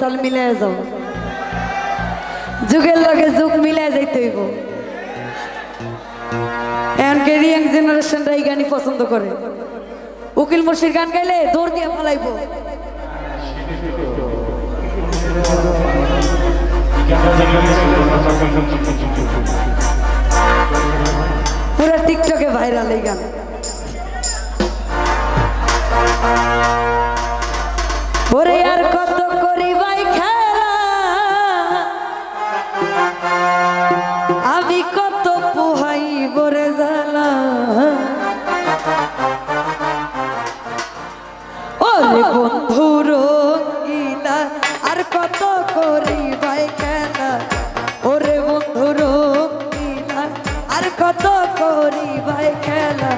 তাল মিলাই যাও। যুগের লগে যুগ মিলাই যাইতে হইব। এখনকার ইয়াং জেনারেশনরা এই গানই পছন্দ করে? উকিল মুর্শির গান গাইলে দৌড় দিয়ে ফেলাইব পুরো টিকটকে ভাইরাল এই গান। আমি কত পোহাই বরে জ্বালা ওরে বন্ধু রঙ্গিলা, আর কত করি ভাই খেলা। ওরে বন্ধু রঙ্গিলা, আর কত করি ভাই খেলা।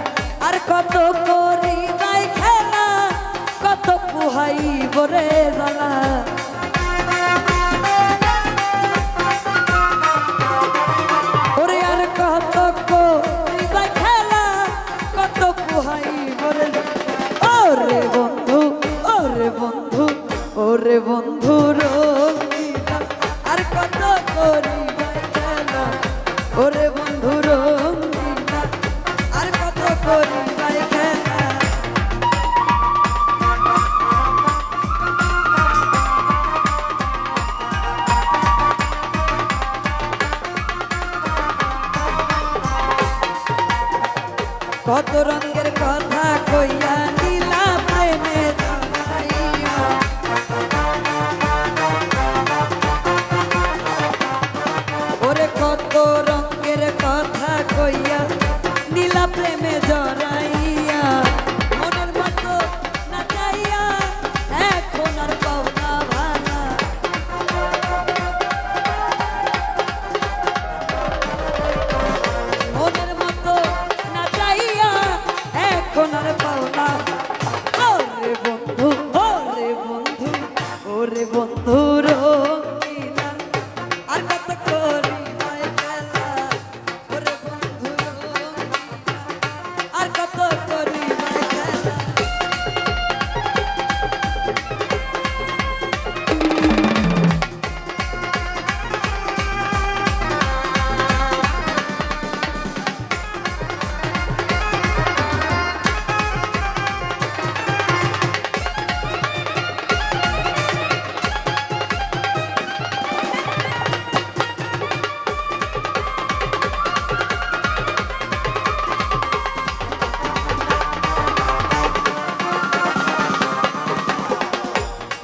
আর কত করি ভাই খেলা, কত পোহাই বরে জ্বালা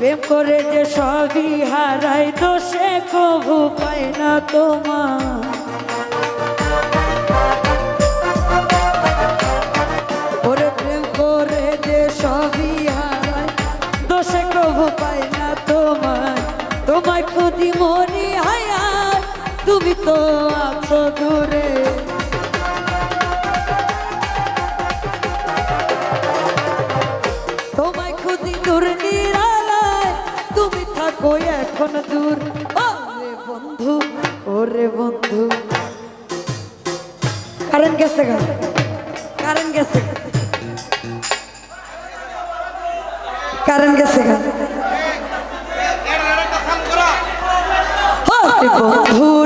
প্রেম করে যে সবই হারাই দোষে কবু পায় না তোমার। ওরে তোমায় খুঁজি মরি তুমি তো আছো দূরে। কারেন্ট গেছে বন্ধু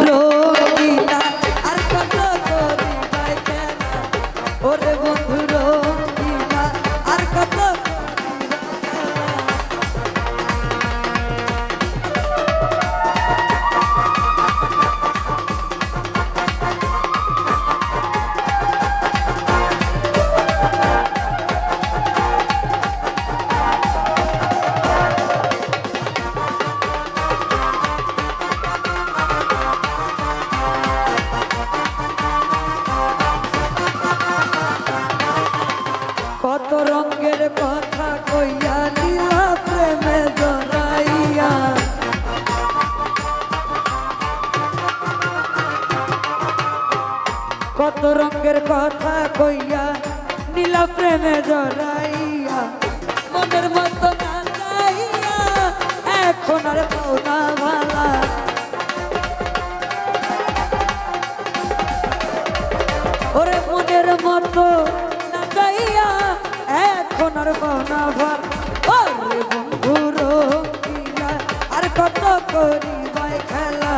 কত রঙের কথা কইয়া নীলা প্রেমে জড়াইয়া, মনের মতো এখন আর ভালা। ওরে মনের মতো না এখন আর পাওনা ভার ওরে আর কত করি ভাই খেলা।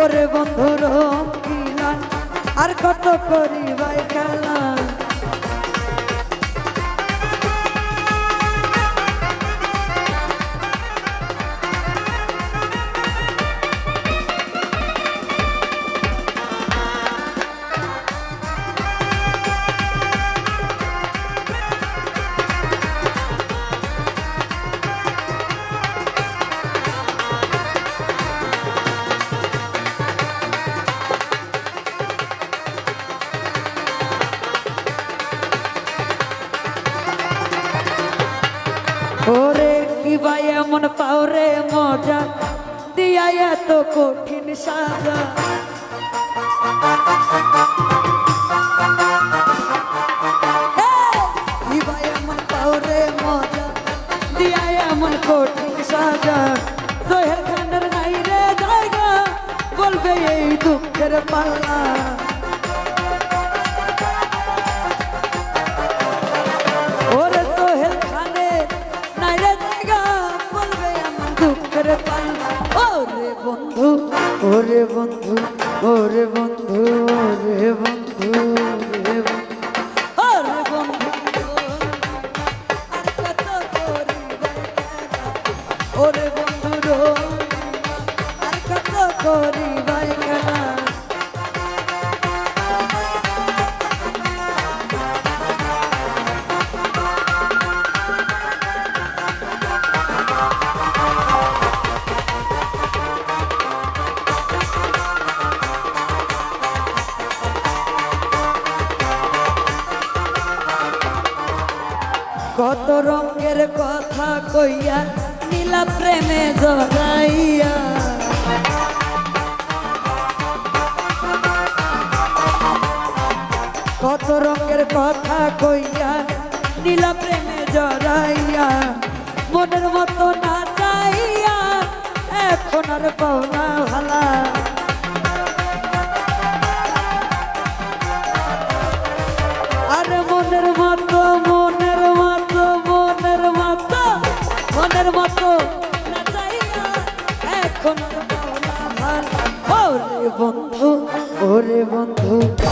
ওরে বন্ধু রঙ্গিলা আর কত করি ভাই খেলা? ওরে কি ভাই এমন পাওরে মজা? দিয়া এত কঠিন সাজা। কঠিন সাজা। সোহেল খানের নাই রে জায়গা, বলবে এই দুঃখের পাল্লা। ওরে বন্ধু ওরে বন্ধু ওরে বন্ধু ওরে বন্ধু ওরে বন্ধু। ওরে বন্ধু ওরে বন্ধু আর কত করি ভাই কত রঙের কথা কইয়া নীলা প্রেমে জড়াইয়া কত রঙের কথা কইয়া নীলা প্রেমে জড়াইয়া মনের মতো না চাইয়া এখন আর পাওনা ভালা বন্ধু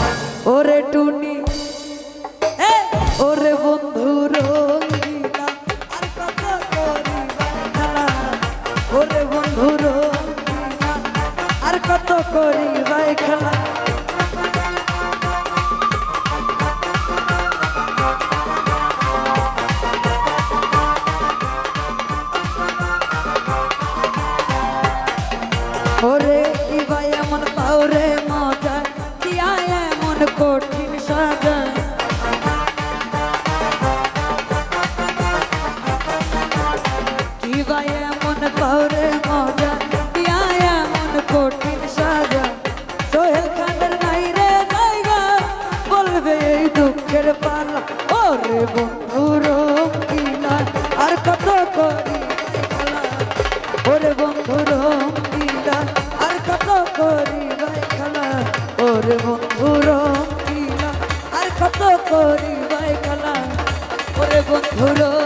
করি ভাই খেলা ওরে বন্ধুর আর কত করি ভাই খেলা ওরে বন্ধু